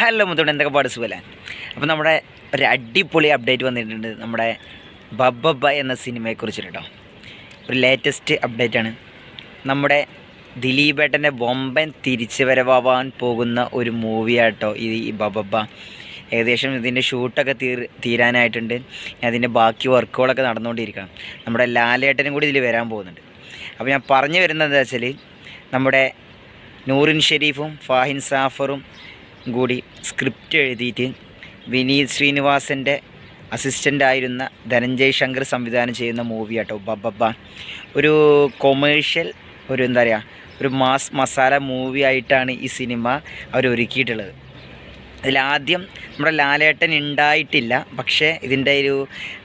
Hello മുത്തോണ്ട് എന്തൊക്കെ പാട് സുഖല്ലേ? അപ്പോൾ നമ്മുടെ ഒരു അടിപൊളി അപ്ഡേറ്റ് വന്നിട്ടുണ്ട്. നമ്മുടെ ബബ്ബബ എന്ന സിനിമയെക്കുറിച്ച് കേട്ടോ ഒരു ലേറ്റസ്റ്റ് അപ്ഡേറ്റ് ആണ്. നമ്മുടെ ദിലീപേട്ടന്റെ ബൊമ്പൻ തിരിച്ചു വരവാൻ പോകുന്ന ഒരു മൂവിയാട്ടോ ഈ ബബ്ബബ്ബ. ഏകദേശം ഇതിന്റെ ഷൂട്ടൊക്കെ തീർ തീരാനായിട്ടുണ്ട്. അതിന്റെ ബാക്കി വർക്കുകളൊക്കെ നടന്നുകൊണ്ടിരിക്കണം. നമ്മുടെ ലാലേട്ടനും കൂടി ഇതിൽ വരാൻ പോകുന്നുണ്ട്. അപ്പോൾ ഞാൻ പറഞ്ഞു വരുന്നത് എന്താ വെച്ചാൽ നമ്മുടെ നൂറിൻ ഷെരീഫും ഫാഹിൻ സാഫറും കൂടി സ്ക്രിപ്റ്റ് എഴുതിയിട്ട് വിനീത് ശ്രീനിവാസന്റെ അസിസ്റ്റന്റ് ആയിരുന്ന ധനഞ്ജയ് ശങ്കർ സംവിധാനം ചെയ്യുന്ന മൂവി ആട്ടോ. ബബ്ബബ്ബ ഒരു കൊമേഴ്ഷ്യൽ ഒരു എന്താ പറയുക ഒരു മാസ് മസാല മൂവി ആയിട്ടാണ് ഈ സിനിമ അവർ ഒരുക്കിയിട്ടുള്ളത് ഇതിലാദ്യം നമ്മുടെ ലാലേട്ടൻ ഉണ്ടായിട്ടില്ല പക്ഷേ ഇതിന്റെ ഒരു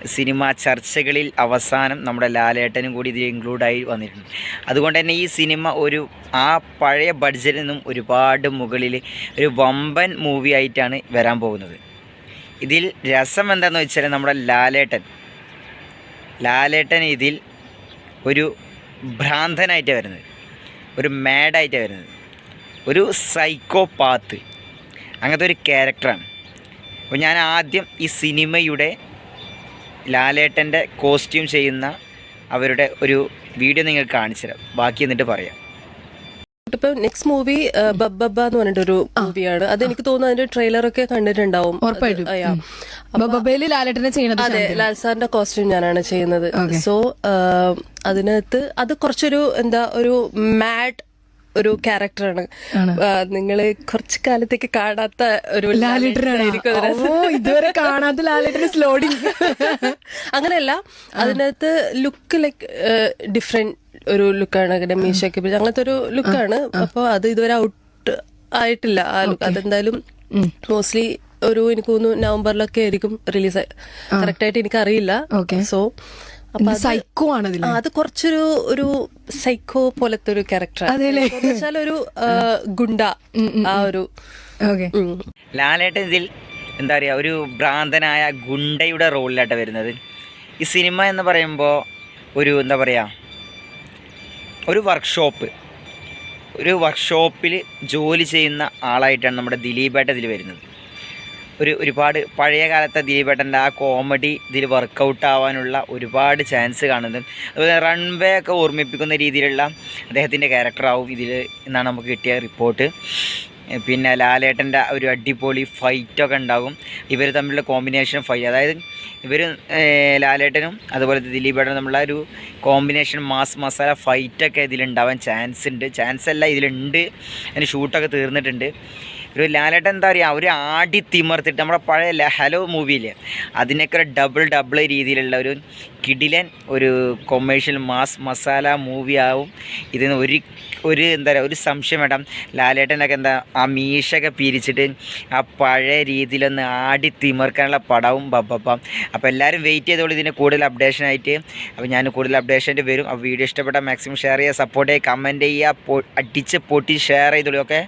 സിനിമ ചർച്ചകളിൽ അവസാനം നമ്മുടെ ലാലേട്ടനും കൂടി ഇതിൽ ഇൻക്ലൂഡായി വന്നിട്ടുണ്ട്. അതുകൊണ്ട് തന്നെ ഈ സിനിമ ഒരു ആ പഴയ ബഡ്ജറ്റിൽ നിന്നും ഒരുപാട് മുകളിൽ ഒരു വമ്പൻ മൂവി ആയിട്ടാണ് വരാൻ പോകുന്നത്. ഇതിൽ രസം എന്താണെന്ന് വെച്ചാൽ നമ്മുടെ ലാലേട്ടൻ. ലാലേട്ടൻ ഇതിൽ ഒരു ഭ്രാന്തനായിട്ടാണ് വരുന്നത്. ഒരു മാഡായിട്ടാണ് വരുന്നത്. ഒരു സൈക്കോപാത്ത് അങ്ങനത്തെ ഒരു ക്യാരക്ടറാണ് അപ്പോൾ ഞാൻ ആദ്യം ഈ സിനിമയുടെ ലാലേട്ടന്റെ കോസ്റ്റ്യൂം ചെയ്യുന്ന അവരുടെ ഒരു വീഡിയോ നിങ്ങൾക്ക് കാണിച്ചു തരാം ബാക്കി എന്നിട്ട് പറയാം. ഇപ്പൊ നെക്സ്റ്റ് മൂവി ബബ്ബബ്ബ എന്ന് പറഞ്ഞിട്ടൊരു മൂവിയാണ് അത് എനിക്ക് തോന്നുന്നു അതിന്റെ ട്രെയിലർ ഒക്കെ കണ്ടിട്ടുണ്ടാവും. അതെ ലാൽ സാറിന്റെ കോസ്റ്റ്യൂം ഞാനാണ് ചെയ്യുന്നത്. സോ അതിനകത്ത് അത് കുറച്ചൊരു എന്താ ഒരു മാഡ് ഒരു ക്യാരക്ടറാണ് നിങ്ങൾ കുറച്ചു കാലത്തേക്ക് കാണാത്ത ഒരു ഇതുവരെ കാണാത്ത ലാലേട്ടൻ സ്ലോഡിങ് അങ്ങനെയല്ല അതിനകത്ത് ലുക്ക് ലൈക്ക് ഡിഫറെന്റ് ഒരു ലുക്കാണ് അങ്ങനെ മീശയൊക്കെ അങ്ങനത്തെ ഒരു ലുക്കാണ് അപ്പൊ അത് ഇതുവരെ ഔട്ട് ആയിട്ടില്ല. ആ ലുക്ക് അതെന്തായാലും മോസ്റ്റ്ലി ഒരു എനിക്ക് തോന്നുന്നു നവംബറിലൊക്കെ ആയിരിക്കും റിലീസ് കറക്റ്റ് ആയിട്ട് എനിക്ക് അറിയില്ല സോ സൈക്കോ ആണ് അതിൽ അത് കുറച്ചൊരു ഒരു സൈക്കോ പോലത്തെ ഒരു ക്യാരക്ടർ വെച്ചാൽ ഒരു ഗുണ്ട ആ ഒരു. ലാലേട്ടൻ ഇതിൽ എന്താ പറയുക ഒരു ഭ്രാന്തനായ ഗുണ്ടയുടെ റോളിലായിട്ട് വരുന്നത്. ഈ സിനിമ എന്ന് പറയുമ്പോൾ ഒരു എന്താ പറയുക ഒരു വർക്ക്ഷോപ്പ് ഒരു വർക്ക്ഷോപ്പിൽ ജോലി ചെയ്യുന്ന ആളായിട്ടാണ് നമ്മുടെ ദിലീപേട്ട ഇതിൽ വരുന്നത്. ഒരു ഒരുപാട് പഴയ കാലത്തെ ദിലീപേട്ടന്റെ ആ കോമഡി ഇതിൽ വർക്കൗട്ട് ആവാനുള്ള ഒരുപാട് ചാൻസ് കാണുന്നുണ്ട്. അതുപോലെ റൺവേ ഒക്കെ ഓർമ്മിപ്പിക്കുന്ന രീതിയിലുള്ള അദ്ദേഹത്തിന്റെ ക്യാരക്ടറാവും ഇതിൽ എന്നാണ് നമുക്ക് കിട്ടിയ റിപ്പോർട്ട് പിന്നെ ലാലേട്ടന്റെ ഒരു അടിപൊളി ഫൈറ്റൊക്കെ ഉണ്ടാകും ഇവർ തമ്മിലുള്ള കോമ്പിനേഷൻ ഫൈറ്റ് അതായത് ഇവർ ലാലേട്ടനും അതുപോലെ ദിലീപേട്ടനും തമ്മിലുള്ള ഒരു കോമ്പിനേഷൻ മാസ് മസാല ഫൈറ്റൊക്കെ ഇതിലുണ്ടാവാൻ ചാൻസ് ഉണ്ട്. ചാൻസ് അല്ല ഇതിലുണ്ട്. അതിന് ഷൂട്ടൊക്കെ തീർന്നിട്ടുണ്ട്. ഒരു ലാലേട്ടൻ എന്താ പറയുക ഒരു ആടി തിമർത്തിട്ട് നമ്മുടെ പഴയ ഹലോ മൂവിയിൽ അതിനൊക്കെ ഡബിൾ ഡബിൾ രീതിയിലുള്ള ഒരു കിടിലൻ ഒരു കൊമേഴ്ഷ്യൽ മാസ് മസാല മൂവി ആവും. ഇതിന് ഒരു ഒരു എന്താ പറയുക ഒരു സംശയം വേണ്ട. ലാലേട്ടനൊക്കെ എന്താ ആ മീശൊക്കെ പിരിച്ചിട്ട് ആ പഴയ രീതിയിലൊന്ന് ആടി തിമർക്കാനുള്ള പടവും ബബ്ബപ്പം അപ്പോൾ എല്ലാവരും വെയിറ്റ് ചെയ്തോളൂ ഇതിന് കൂടുതൽ അപ്ഡേഷൻ ആയിട്ട്. അപ്പോൾ ഞാൻ കൂടുതൽ അപ്ഡേഷൻ വരും. അപ്പോൾ വീഡിയോ ഇഷ്ടപ്പെട്ടാൽ മാക്സിമം ഷെയർ ചെയ്യുക സപ്പോർട്ട് ചെയ്യുക കമന്റ് ചെയ്യുക അടിച്ച് പൊട്ടി ഷെയർ ചെയ്തോളൂ ഓക്കെ